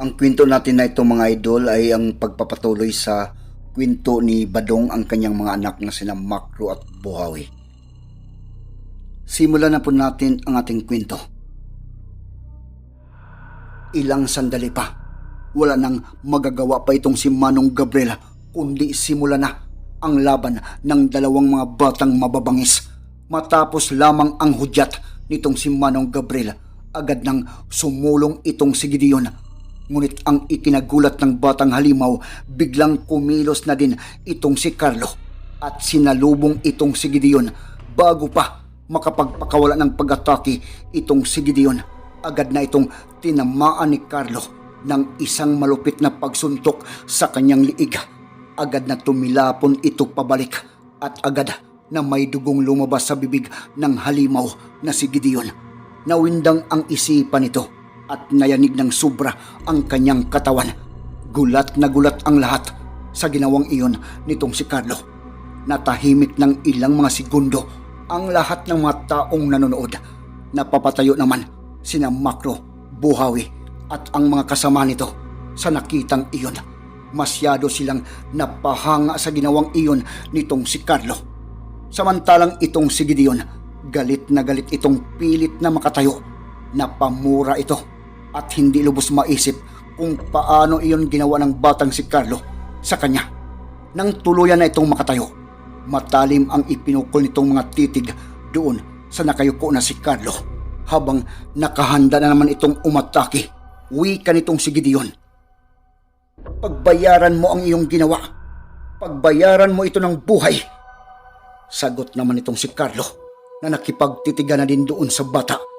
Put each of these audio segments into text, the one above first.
Ang kwento natin na ito mga idol ay ang pagpapatuloy sa kwento ni Badong ang kanyang mga anak na sina Makro at Buhawi. Simulan na po natin ang ating kwento. Ilang sandali pa, wala nang magagawa pa itong si Manong Gabriela kundi simula na ang laban ng dalawang mga batang mababangis. Matapos lamang ang hudyat nitong si Manong Gabriela, agad nang sumulong itong si Gideon. Ngunit ang ikinagulat ng batang halimaw, biglang kumilos na din itong si Carlo at sinalubong itong si Gideon bago pa makapagpakawala ng pag-atake itong si Gideon. Agad na itong tinamaan ni Carlo ng isang malupit na pagsuntok sa kanyang liig. Agad na tumilapon ito pabalik at agad na may dugong lumabas sa bibig ng halimaw na si Gideon. Nawindang ang isipan nito at nayanig ng sobra ang kanyang katawan. Gulat na gulat ang lahat sa ginawang iyon nitong si Carlo. Natahimik ng ilang mga segundo ang lahat ng mga taong nanonood. Napapatayo naman sina Makro, Buhawi at ang mga kasama nito sa nakitang iyon. Masyado silang napahanga sa ginawang iyon nitong si Carlo. Samantalang itong si Gideon, galit na galit itong pilit na makatayo. Napamura ito at hindi lubos maisip kung paano iyon ginawa ng batang si Carlo sa kanya. Nang tuluyan na itong makatayo, matalim ang ipinukol nitong mga titig doon sa nakayuko na si Carlo habang nakahanda na naman itong umatake. Wika nitong si Gideon. Pagbayaran mo ang iyong ginawa. Pagbayaran mo ito ng buhay. Sagot naman itong si Carlo na nakipagtitigan na din doon sa bata.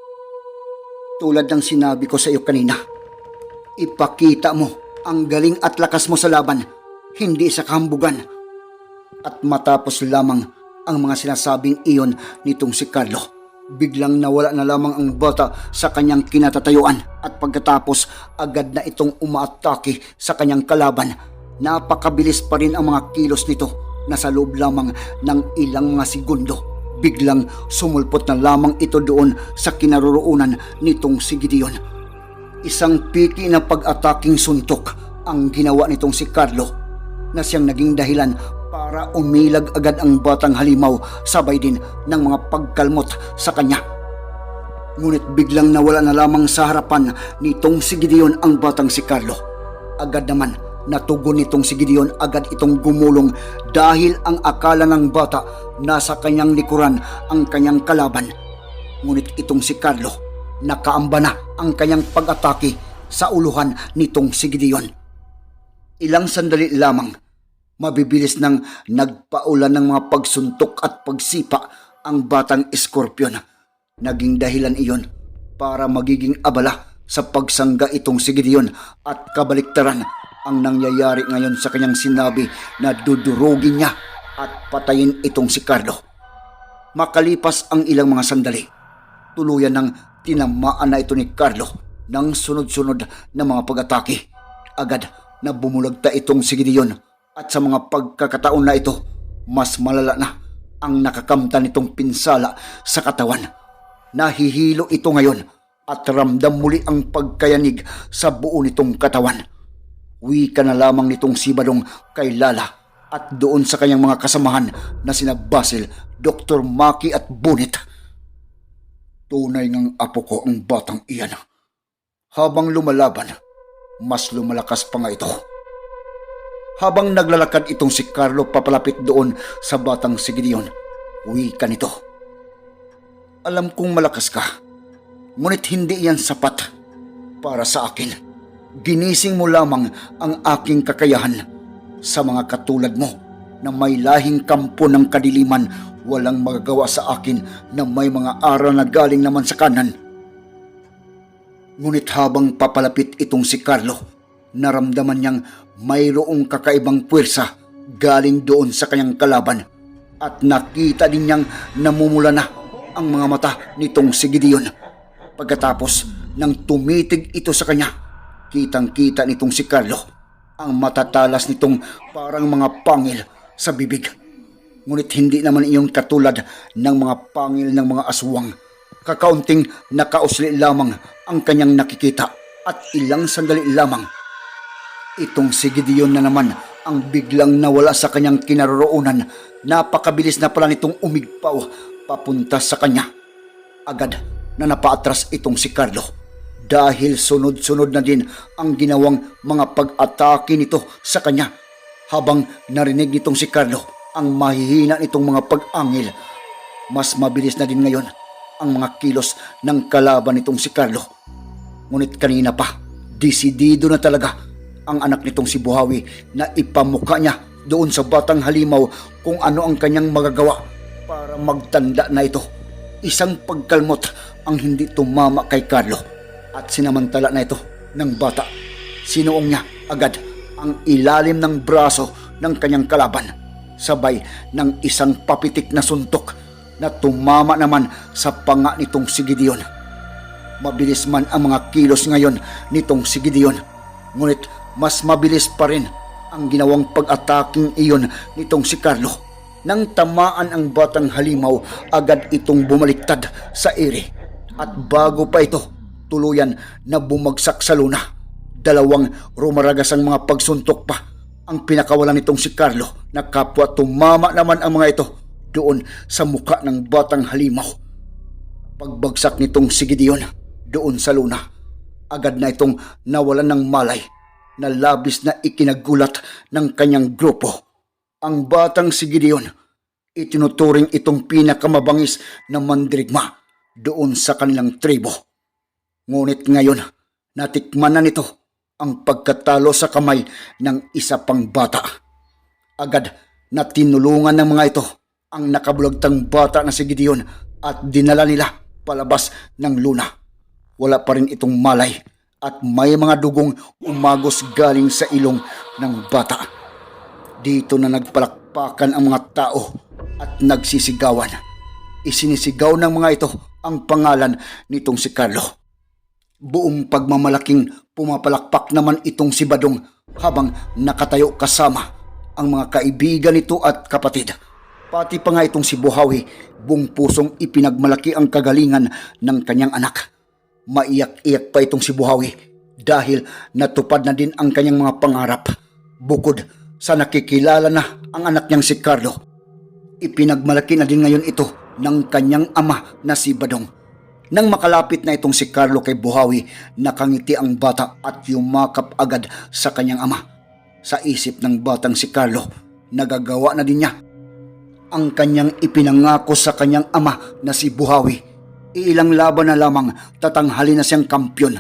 Tulad ng sinabi ko sa iyo kanina, ipakita mo ang galing at lakas mo sa laban, hindi sa kahambugan. At matapos lamang ang mga sinasabing iyon nitong si Carlo, biglang nawala na lamang ang bata sa kanyang kinatatayuan at pagkatapos agad na itong umaatake sa kanyang kalaban. Napakabilis pa rin ang mga kilos nito na sa loob lamang ng ilang mga segundo. Biglang sumulpot na lamang ito doon sa kinaroroonan nitong si Gideon. Isang piki na pag-ataking suntok ang ginawa nitong si Carlo na siyang naging dahilan para umilag agad ang batang halimaw sabay din ng mga pagkalmot sa kanya. Ngunit biglang nawala na lamang sa harapan nitong si Gideon ang batang si Carlo. Agad naman natugon nitong si Gideon agad itong gumulong dahil ang akala ng bata nasa kanyang likuran ang kanyang kalaban. Ngunit itong si Carlo nakaamba na ang kanyang pag-atake sa uluhan nitong si Gideon. Ilang sandali lamang mabibilis nang nagpaulan ng mga pagsuntok at pagsipa ang batang eskorpion. Naging dahilan iyon para magiging abala sa pagsangga itong si Gideon at kabaliktaran ang nangyayari ngayon sa kanyang sinabi na dudurugin niya at patayin itong si Carlo. Makalipas ang ilang mga sandali, tuluyan ng tinamaan na ito ni Carlo ng sunod-sunod na mga pag-atake. Agad na bumulagta itong si Gideon at sa mga pagkakataon na ito, mas malala na ang nakakamta nitong pinsala sa katawan. Nahihilo ito ngayon at ramdam muli ang pagkayanig sa buo nitong katawan. Uwi ka na lamang nitong si Badong kay Lala at doon sa kanyang mga kasamahan na sina Basil, Dr. Maki at Bunit. Tunay ngang apo ko ang batang iyan. Habang lumalaban, mas lumalakas pa nga ito. Habang naglalakad itong si Carlo papalapit doon sa batang si Gideon, uwi ka nito. Alam kong malakas ka, ngunit hindi yan sapat para sa akin. Ginising mo lamang ang aking kakayahan sa mga katulad mo na may lahing kampo ng kadiliman walang magagawa sa akin na may mga aral na galing naman sa kanan. Ngunit habang papalapit itong si Carlo, naramdaman niyang mayroong kakaibang puwersa galing doon sa kanyang kalaban at nakita din niyang namumula na ang mga mata nitong si Gideon. Pagkatapos nang tumitig ito sa kanya, kitang-kita nitong si Carlo ang matatalas nitong parang mga pangil sa bibig. Ngunit hindi naman iyon katulad ng mga pangil ng mga aswang. Kakaunting nakausli lamang ang kanyang nakikita at ilang sandali lamang. Itong si Gideon na naman ang biglang nawala sa kanyang kinaroroonan. Napakabilis na pala nitong umigpaw papunta sa kanya. Agad na napaatras itong si Carlo dahil sunod-sunod na din ang ginawang mga pag-atake nito sa kanya habang narinig nitong si Carlo ang mahihina nitong mga pag-angil. Mas mabilis na din ngayon ang mga kilos ng kalaban nitong si Carlo. Ngunit kanina pa, disidido na talaga ang anak nitong si Buhawi na ipamuka niya doon sa batang halimaw kung ano ang kanyang magagawa para magtanda na ito. Isang pagkalmot ang hindi tumama kay Carlo at sinamantala na ito ng bata. Sinuong niya agad ang ilalim ng braso ng kanyang kalaban sabay ng isang papitik na suntok na tumama naman sa panga nitong si Gideon. Mabilis man ang mga kilos ngayon nitong si Gideon. Ngunit mas mabilis pa rin ang ginawang pag-ataking iyon nitong si Carlo. Nang tamaan ang batang halimaw, agad itong bumaliktad sa ere. At bago pa ito, tuluyan na bumagsak sa luna. Dalawang rumaragasang mga pagsuntok pa ang pinakawalan nitong si Carlo na kapwa tumama naman ang mga ito doon sa muka ng batang halimaw. Pagbagsak nitong si Gideon doon sa luna, agad na itong nawalan ng malay na labis na ikinagulat ng kanyang grupo. Ang batang si Gideon, itinuturing itong pinakamabangis na mandirigma doon sa kanilang tribo. Ngunit ngayon, natikman na nito ang pagkatalo sa kamay ng isa pang bata. Agad na tinulungan ng mga ito ang nakabulagtang bata na si Gideon at dinala nila palabas ng luna. Wala pa rin itong malay at may mga dugong umagos galing sa ilong ng bata. Dito na nagpalakpakan ang mga tao at nagsisigawan. Isinisigaw ng mga ito ang pangalan nitong si Carlo. Buong pagmamalaking pumapalakpak naman itong si Badong habang nakatayo kasama ang mga kaibigan nito at kapatid. Pati pa nga itong si Buhawi, buong pusong ipinagmalaki ang kagalingan ng kanyang anak. Maiyak-iyak pa itong si Buhawi dahil natupad na din ang kanyang mga pangarap. Bukod sa nakikilala na ang anak niyang si Carlo, ipinagmalaki na din ngayon ito ng kanyang ama na si Badong. Nang makalapit na itong si Carlo kay Buhawi, nakangiti ang bata at yumakap agad sa kanyang ama. Sa isip ng batang si Carlo, nagagawa na din niya ang kanyang ipinangako sa kanyang ama na si Buhawi. Ilang laban na lamang tatanghali na siyang kampyon.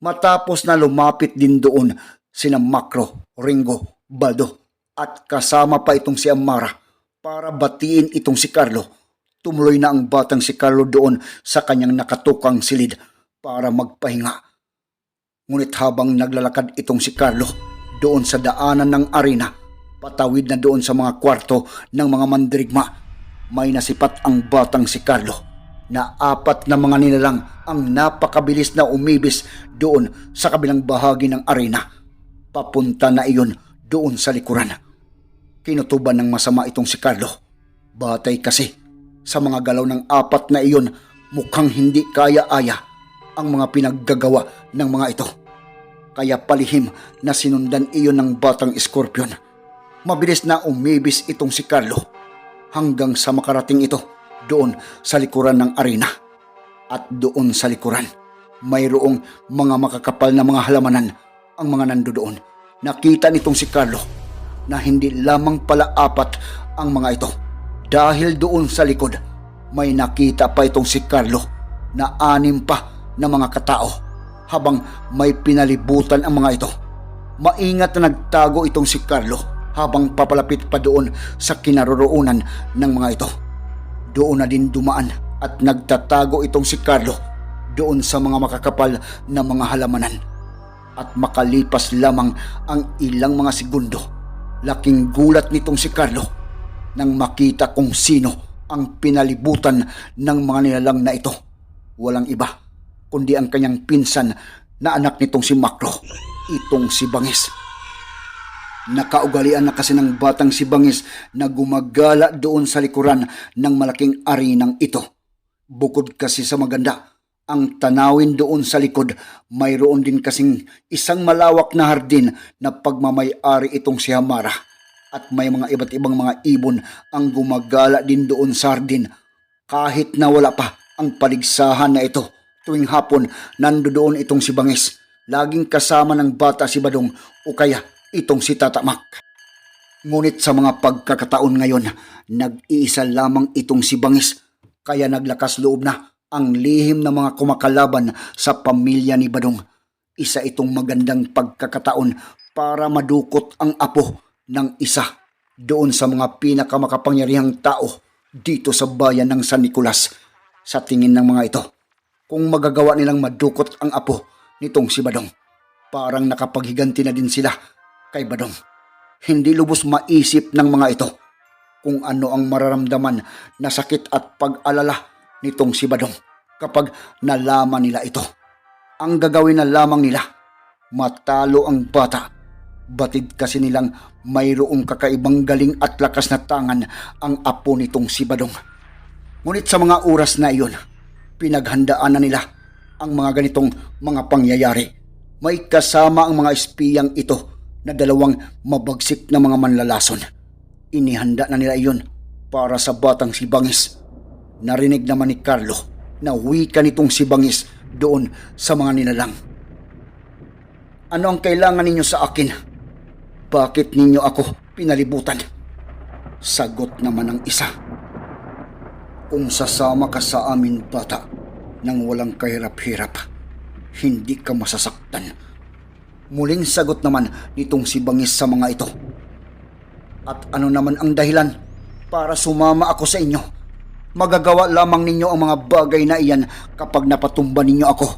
Matapos na lumapit din doon sina Makro, Ringo, Baldo at kasama pa itong si Amara para batiin itong si Carlo. Tumuloy na ang batang si Carlo doon sa kanyang nakatukang silid para magpahinga. Ngunit habang naglalakad itong si Carlo doon sa daanan ng arena, patawid na doon sa mga kwarto ng mga mandirigma, may nasipat ang batang si Carlo na apat na mga nilalang ang napakabilis na umibis doon sa kabilang bahagi ng arena. Papunta na iyon doon sa likuran. Kinutuban ng masama itong si Carlo. Batay kasi sa mga galaw ng apat na iyon mukhang hindi kaya-aya ang mga pinaggagawa ng mga ito. Kaya palihim na sinundan iyon ng batang Scorpion. Mabilis na umibis itong si Carlo hanggang sa makarating ito doon sa likuran ng arena. At doon sa likuran, mayroong mga makakapal na mga halamanan ang mga nando doon. Nakita nitong si Carlo na hindi lamang pala apat ang mga ito. Dahil doon sa likod, may nakita pa itong si Carlo na anim pa na mga katao habang may pinalibutan ang mga ito. Maingat na nagtago itong si Carlo habang papalapit pa doon sa kinaroroonan ng mga ito. Doon na din dumaan at nagtatago itong si Carlo doon sa mga makakapal na mga halamanan. At makalipas lamang ang ilang mga segundo, laking gulat nitong si Carlo nang makita kung sino ang pinalibutan ng mga nilalang na ito. Walang iba, kundi ang kanyang pinsan na anak nitong si Makro, itong si Bangis. Nakaugalian na kasi ng batang si Bangis na gumagala doon sa likuran ng malaking arinang ito. Bukod kasi sa maganda, ang tanawin doon sa likod, mayroon din kasing isang malawak na hardin na pagmamay-ari itong si Hamara. At may mga iba't ibang mga ibon ang gumagala din doon sa hardin. Kahit na wala pa ang paligsahan na ito, tuwing hapon nandoon itong si Bangis. Laging kasama ng bata si Badong o kaya itong si Tatamak. Ngunit sa mga pagkakataon ngayon, nag-iisa lamang itong si Bangis, kaya naglakas loob na ang lihim ng mga kumakalaban sa pamilya ni Badong. Isa itong magandang pagkakataon para madukot ang apo ng isa doon sa mga pinakamakapangyarihang tao dito sa bayan ng San Nicolas. Sa tingin ng mga ito, kung magagawa nilang madukot ang apo nitong si Badong, parang nakapaghiganti na din sila kay Badong. Hindi lubos maisip ng mga ito kung ano ang mararamdaman na sakit at pag-alala nitong si Badong kapag nalaman nila ito. Ang gagawin na lamang nila, matalo ang bata. Batid kasi nilang mayroong kakaibang galing at lakas na tangan ang apo nitong si Badong. Ngunit sa mga oras na iyon, pinaghandaan na nila ang mga ganitong mga pangyayari. May kasama ang mga espiyang ito na dalawang mabagsik na mga manlalason. Inihanda na nila iyon para sa batang si Bangis. Narinig naman ni Carlo na wika nitong si Bangis doon sa mga nilalang. Ano ang kailangan ninyo sa akin? Bakit ninyo ako pinalibutan? Sagot naman ng isa. Kung sasama ka sa amin bata nang walang kahirap-hirap, hindi ka masasaktan. Muling sagot naman nitong si Bangis sa mga ito. At ano naman ang dahilan para sumama ako sa inyo? Magagawa lamang ninyo ang mga bagay na iyan kapag napatumba ninyo ako.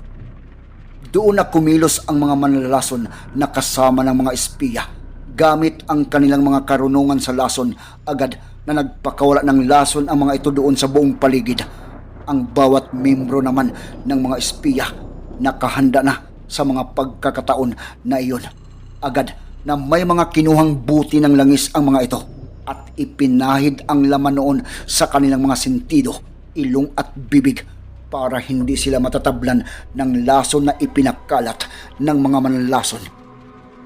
Doon na kumilos ang mga manlalason na kasama ng mga espiya. Gamit ang kanilang mga karunungan sa lason, agad na nagpakawala ng lason ang mga ito doon sa buong paligid. Ang bawat membro naman ng mga espiya nakahanda na sa mga pagkakataon na iyon. Agad na may mga kinuhang buti ng langis ang mga ito at ipinahid ang laman noon sa kanilang mga sentido, ilong at bibig para hindi sila matatablan ng lason na ipinakalat ng mga manlason.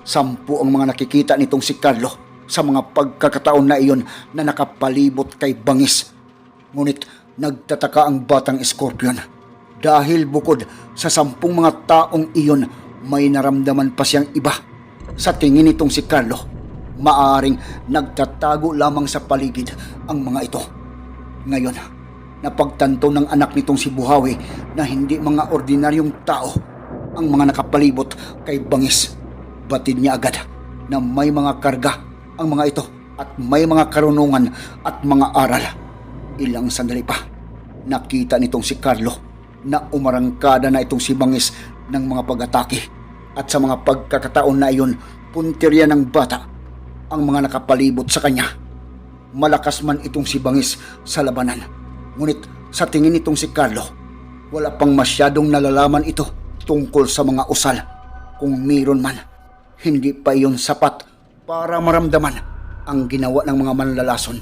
Sampu ang mga nakikita nitong si Carlo sa mga pagkakataon na iyon na nakapalibot kay Bangis. Ngunit nagtataka ang batang Scorpion dahil bukod sa sampung mga taong iyon may naramdaman pa siyang iba. Sa tingin nitong si Carlo, maaring nagtatago lamang sa paligid ang mga ito. Ngayon, napagtanto ng anak nitong si Buhawi na hindi mga ordinaryong tao ang mga nakapalibot kay Bangis. Batid niya agad na may mga karga ang mga ito at may mga karunungan at mga aral. Ilang sandali pa, nakita nitong si Carlo na umarangkada na itong si Bangis ng mga pag-atake at sa mga pagkakataon na iyon, puntirya ng bata ang mga nakapalibot sa kanya. Malakas man itong si Bangis sa labanan. Ngunit sa tingin nitong si Carlo, wala pang masyadong nalalaman ito tungkol sa mga usal. Kung mayroon man, hindi pa iyon sapat para maramdaman ang ginawa ng mga manlalason.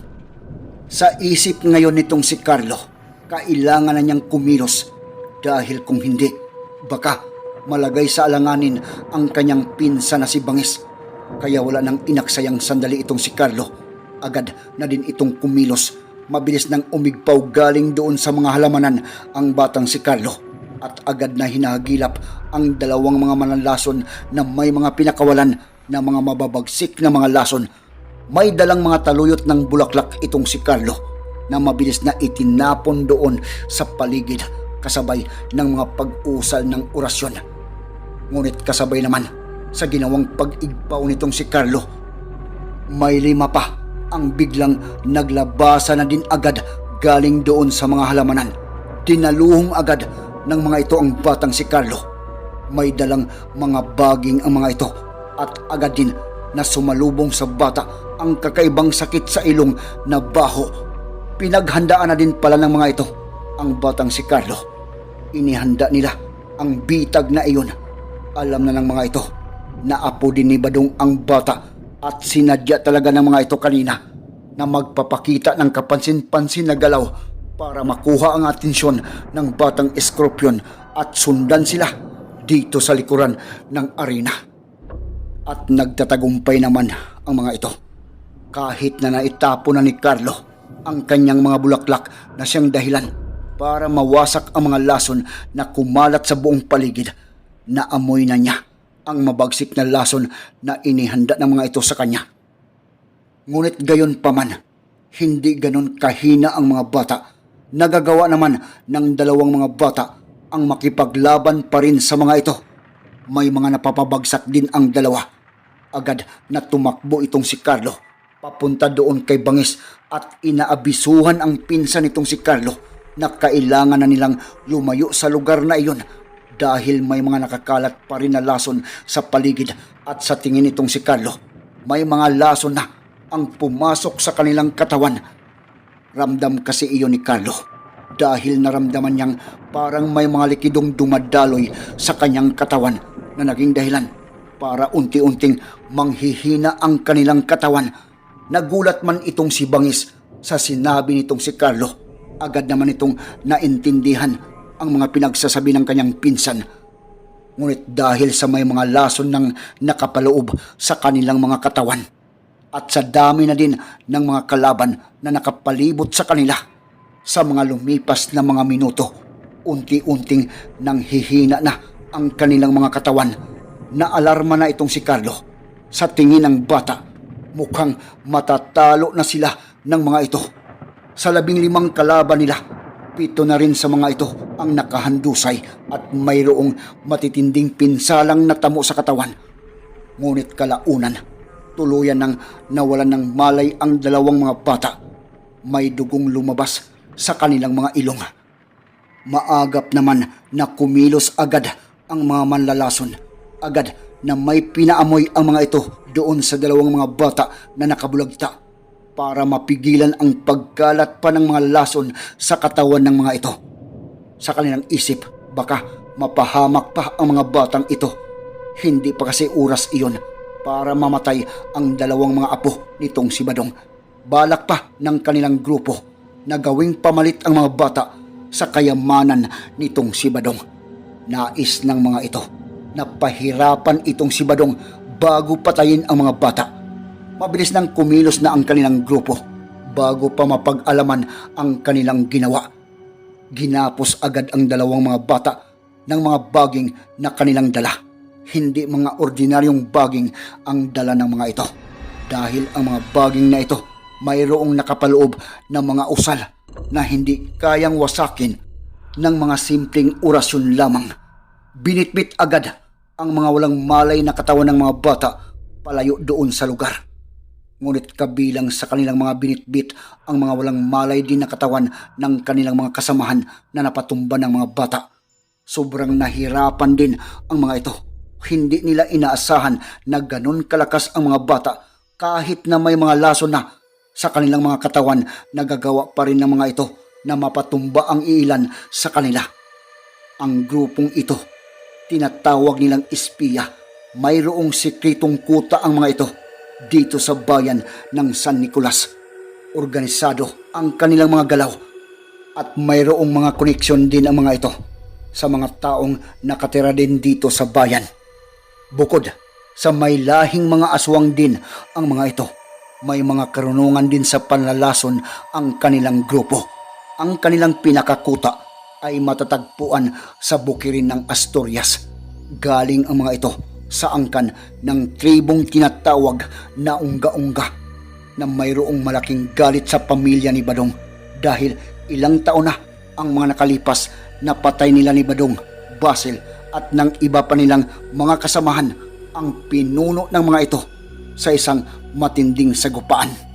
Sa isip ngayon nitong si Carlo, kailangan na niyang kumilos dahil kung hindi, baka malagay sa alanganin ang kanyang pinsa na si Bangis. Kaya wala nang inaksayang sandali itong si Carlo. Agad na din itong kumilos. Mabilis nang umigpaw galing doon sa mga halamanan ang batang si Carlo. At agad na hinagilap ang dalawang mga mananlason na may mga pinakawalan na mga mababagsik na mga lason. May dalang mga taluyot ng bulaklak itong si Carlo na mabilis na itinapon doon sa paligid kasabay ng mga pag-usal ng orasyon. Ngunit kasabay naman sa ginawang pag-igpaw nitong si Carlo, may lima pa ang biglang naglabasa na din agad galing doon sa mga halamanan. Dinaluhong agad ng mga ito ang batang si Carlo. May dalang mga baging ang mga ito at agad din na sumalubong sa bata ang kakaibang sakit sa ilong na baho. Pinaghandaan na din pala ng mga ito ang batang si Carlo. Inihanda nila ang bitag na iyon. Alam na ng mga ito na apo din ni Badong ang bata at sinadya talaga ng mga ito kanina na magpapakita ng kapansin-pansin na galaw para makuha ang atensyon ng batang eskorpyon at sundan sila dito sa likuran ng arena. At nagtatagumpay naman ang mga ito. Kahit na naitapo na ni Carlo ang kanyang mga bulaklak na siyang dahilan para mawasak ang mga lason na kumalat sa buong paligid, naamoy na niya ang mabagsik na lason na inihanda ng mga ito sa kanya. Ngunit gayon pa man, hindi ganon kahina ang mga bata. Nagagawa naman ng dalawang mga bata ang makipaglaban pa rin sa mga ito. May mga napapabagsak din ang dalawa. Agad na tumakbo itong si Carlo. Papunta doon kay Bangis at inaabisuhan ang pinsan nitong si Carlo na kailangan na nilang lumayo sa lugar na iyon dahil may mga nakakalat pa rin na lason sa paligid at sa tingin nitong si Carlo. May mga lason na ang pumasok sa kanilang katawan. Ramdam kasi iyon ni Carlo dahil naramdaman niyang parang may mga likidong dumadaloy sa kanyang katawan na naging dahilan para unti-unting manghihina ang kanilang katawan. Nagulat man itong si Bangis sa sinabi nitong si Carlo. Agad naman itong naintindihan ang mga pinagsasabi ng kanyang pinsan. Ngunit dahil sa may mga lason ng nakapaloob sa kanilang mga katawan at sa dami na din ng mga kalaban na nakapalibot sa kanila sa mga lumipas na mga minuto, unti-unting nang hihina na ang kanilang mga katawan. Naalarma na itong si Carlo. Sa tingin ng bata, mukhang matatalo na sila ng mga ito. Sa labing limang kalaban nila, pito na rin sa mga ito ang nakahandusay at mayroong matitinding pinsalang natamo sa katawan. Ngunit kalaunan, tuluyan nang nawalan ng malay ang dalawang mga bata. May dugong lumabas sa kanilang mga ilong. Maagap naman na kumilos agad ang mga manlalason. Agad na may pinaamoy ang mga ito doon sa dalawang mga bata na nakabulagta para mapigilan ang pagkalat pa ng mga lason sa katawan ng mga ito. Sa kanilang isip, baka mapahamak pa ang mga batang ito. Hindi pa kasi oras iyon para mamatay ang dalawang mga apo nitong si Badong. Balak pa ng kanilang grupo na gawing pamalit ang mga bata sa kayamanan nitong si Badong. Nais ng mga ito na pahirapan itong si Badong bago patayin ang mga bata. Mabilis nang kumilos na ang kanilang grupo bago pa mapag-alaman ang kanilang ginawa. Ginapos agad ang dalawang mga bata ng mga baging na kanilang dala. Hindi mga ordinaryong baging ang dala ng mga ito. Dahil ang mga baging na ito mayroong nakapaloob na mga usal na hindi kayang wasakin ng mga simpleng orasyon lamang. Binitbit agad ang mga walang malay na katawan ng mga bata palayo doon sa lugar. Ngunit kabilang sa kanilang mga binitbit ang mga walang malay din na katawan ng kanilang mga kasamahan na napatumba ng mga bata. Sobrang nahirapan din ang mga ito. Hindi nila inaasahan na ganun kalakas ang mga bata kahit na may mga laso na sa kanilang mga katawan nagagawa pa rin ng mga ito na mapatumba ang ilan sa kanila. Ang grupong ito, tinatawag nilang espiya. Mayroong sikretong kuta ang mga ito dito sa bayan ng San Nicolas. Organisado ang kanilang mga galaw at mayroong mga koneksyon din ang mga ito sa mga taong nakatira din dito sa bayan. Bukod sa may lahing mga aswang din ang mga ito, may mga karunungan din sa panlalason ang kanilang grupo. Ang kanilang pinakakuta ay matatagpuan sa bukirin ng Asturias. Galing ang mga ito sa angkan ng tribong tinatawag na unga-unga na mayroong malaking galit sa pamilya ni Badong dahil ilang taon na ang mga nakalipas na patay nila ni Badong, Basil at ng iba pa nilang mga kasamahan ang pinuno ng mga ito sa isang matinding sagupaan.